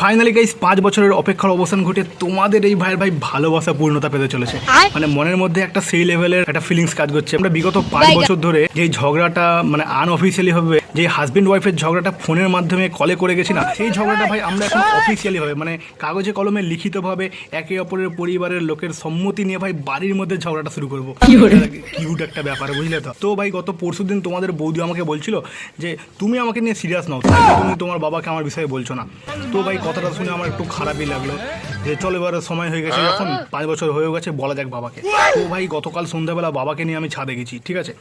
Finally guys পাঁচ বছরের অপেক্ষার অবসান ঘটে তোমাদের এই ভাইয়ের ভাই ভালোবাসা পূর্ণতা পেতে চলেছে। মানে মনের মধ্যে একটা সেই লেভেলের একটা ফিলিংস কাজ করছে। আমরা বিগত পাঁচ বছর ধরে যে ঝগড়াটা মানে আনঅফিসিয়ালি হবে যে হাজবেন্ড ওয়াইফের ঝগড়াটা ফোনের মাধ্যমে কলে করে গেছি না সেই ঝগড়াটা ভাই আমরা এখন অফিসিয়ালি ভাবে মানে কাগজে কলমে লিখিতভাবে একে অপরের পরিবারের লোকের সম্মতি নিয়ে ভাই বাড়ির মধ্যে ঝগড়াটা শুরু করব। কিউট একটা ব্যাপার বুঝলে তো? তো ভাই গত পরশু দিন তোমাদের বৌদি আমাকে বলছিল যে তুমি আমাকে নিয়ে সিরিয়াস নাও তুমি তোমার বাবাকে আমার বিষয়ে বলছো না। তো ভাই কথাটা শুনে আমার একটু খারাপই লাগল। যে চলো এবার সময় হয়ে গেছে যখন পাঁচ বছর হয়ে গেছে বলা যাক বাবাকে। তো ভাই গতকাল সন্ধ্যাবেলা বাবাকে নিয়ে আমি ছাদে গেছি ঠিক আছে?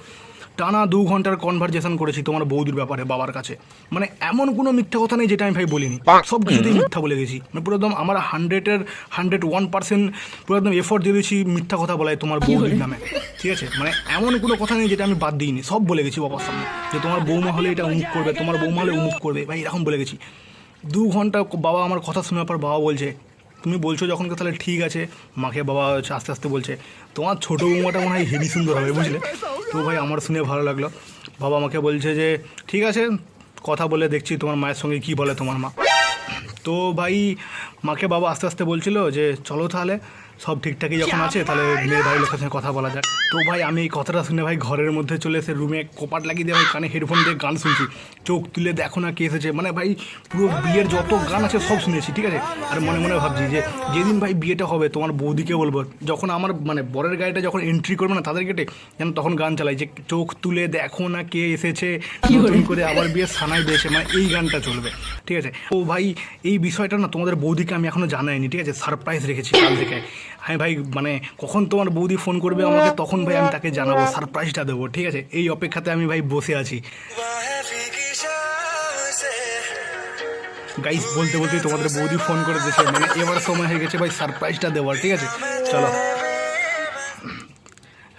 টানা দু ঘণ্টার কনভারজেশন করেছি তোমার বৌদির ব্যাপারে বাবার কাছে। মানে এমন কোনো মিথ্যা কথা নেই যেটা আমি ভাই বলিনি। সব কিছুতেই মিথ্যা বলে গেছি। মানে পুরো একদম আমার হান্ড্রেডের হান্ড্রেড ওয়ান পার্সেন্ট পুরো একদম এফোর্ট দিয়ে দিয়েছি মিথ্যা কথা বলাই তোমার বৌদির নামে ঠিক আছে? মানে এমন কোনো কথা নেই যেটা আমি বাদ দিইনি। সব বলে গেছি বাবার সামনে। যে তোমার বৌমা হলে এটা উমুক করবে তোমার বৌমা হলে উমুক করবে ভাই এরকম বলে গেছি। দু ঘণ্টা বাবা আমার কথা শোনার পর বাবা বলছে, তুমি বলছো যখন তাহলে ঠিক আছে? মাকে বাবা হচ্ছে আস্তে আস্তে বলছে, তোমার ছোটো বৌমাটা মনে হয় হেভি সুন্দর হবে, বুঝলে? তো ভাই আমার শুনে ভালো লাগল। বাবা আমাকে বলছে যে, ঠিক আছে, কথা বলে দেখছি তোমার মায়ের সঙ্গে কি বলে তোমার মা। তো ভাই মাকে বাবা আস্তে আস্তে বলছিল যে, চলো তাহলে সব ঠিকঠাকই যখন আছে তাহলে মেয়ের বাড়ির লোকের সঙ্গে কথা বলা যাক। তো ভাই আমি এই কথাটা শুনে ভাই ঘরের মধ্যে চলে এসে রুমে কোপাট লাগিয়ে দিয়ে ভাই কানে হেডফোন দিয়ে গান শুনছি। চোখ তুলে দেখো না কে এসেছে। মানে ভাই পুরো বিয়ের যত গান আছে সব শুনেছি ঠিক আছে? আর মনে মনে ভাবছি যে যেদিন ভাই বিয়েটা হবে তোমার বৌদিকে বলব। যখন আমার মানে বরের গাড়িটা যখন এন্ট্রি করবে না তাদের গেটে যেন তখন গান চালাই যে চোখ তুলে দেখো না কে এসেছে। নতুন করে আবার বিয়ে সানাই দিয়েছে। মানে এই গানটা চলবে ঠিক আছে? ও ভাই এই বিষয়টা না তোমাদের বৌদিকে আমি এখনও জানাইনি ঠিক আছে? সারপ্রাইজ রেখেছি কাল থেকে। আমি ভাই মানে কখন তোমার বৌদি ফোন করবে আমাকে তখন ভাই আমি তাকে জানাব সারপ্রাইজটা দেবো ঠিক আছে? এই অপেক্ষাতে আমি ভাই বসে আছি। গাইস বলতে বলতে তোমাদের বৌদি ফোন করে দিয়েছে মানে এবার সময় হয়ে গেছে ভাই সারপ্রাইজটা দেওয়ার ঠিক আছে? চলো।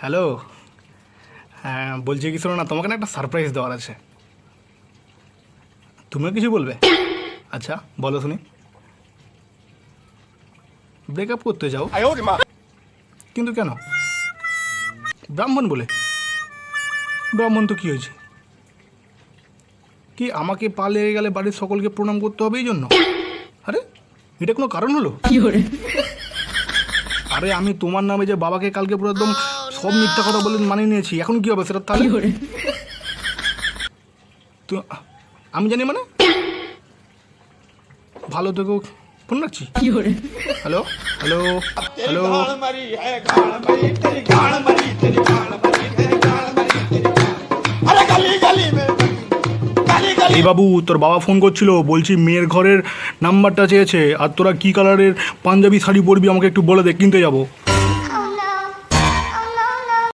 হ্যালো হ্যাঁ বলছি কি শোনো না তোমাকে না একটা সারপ্রাইজ দেওয়ার আছে। তুমিও কিছু বলবে? আচ্ছা বলো শুনি। ব্রেকআপ করতে যাও। কিন্তু কেন? ব্রাহ্মণ বলে। ব্রাহ্মণ তো কি হয়েছে? কি আমাকে পা লেগে গেলে বাড়ির সকলকে প্রণাম করতে হবে এই জন্য? আরে এটা কোনো কারণ হলো? আরে আমি তোমার নামে যে বাবাকে কালকে পুরো একদম সব মিথ্যা কথা বলে মানিয়ে নিয়েছি এখন কি হবে সেটা তাহলে? তো আমি জানি মানে? ভালো থেকো। ফোন রাখছি হ্যালো হ্যালো হ্যালো এই বাবু তোর বাবা ফোন করছিল বলছি মেয়ের ঘরের নাম্বারটা চেয়েছে আর তোরা কী কালারের পাঞ্জাবি শাড়ি পরবি আমাকে একটু বলে দে কিনতে যাব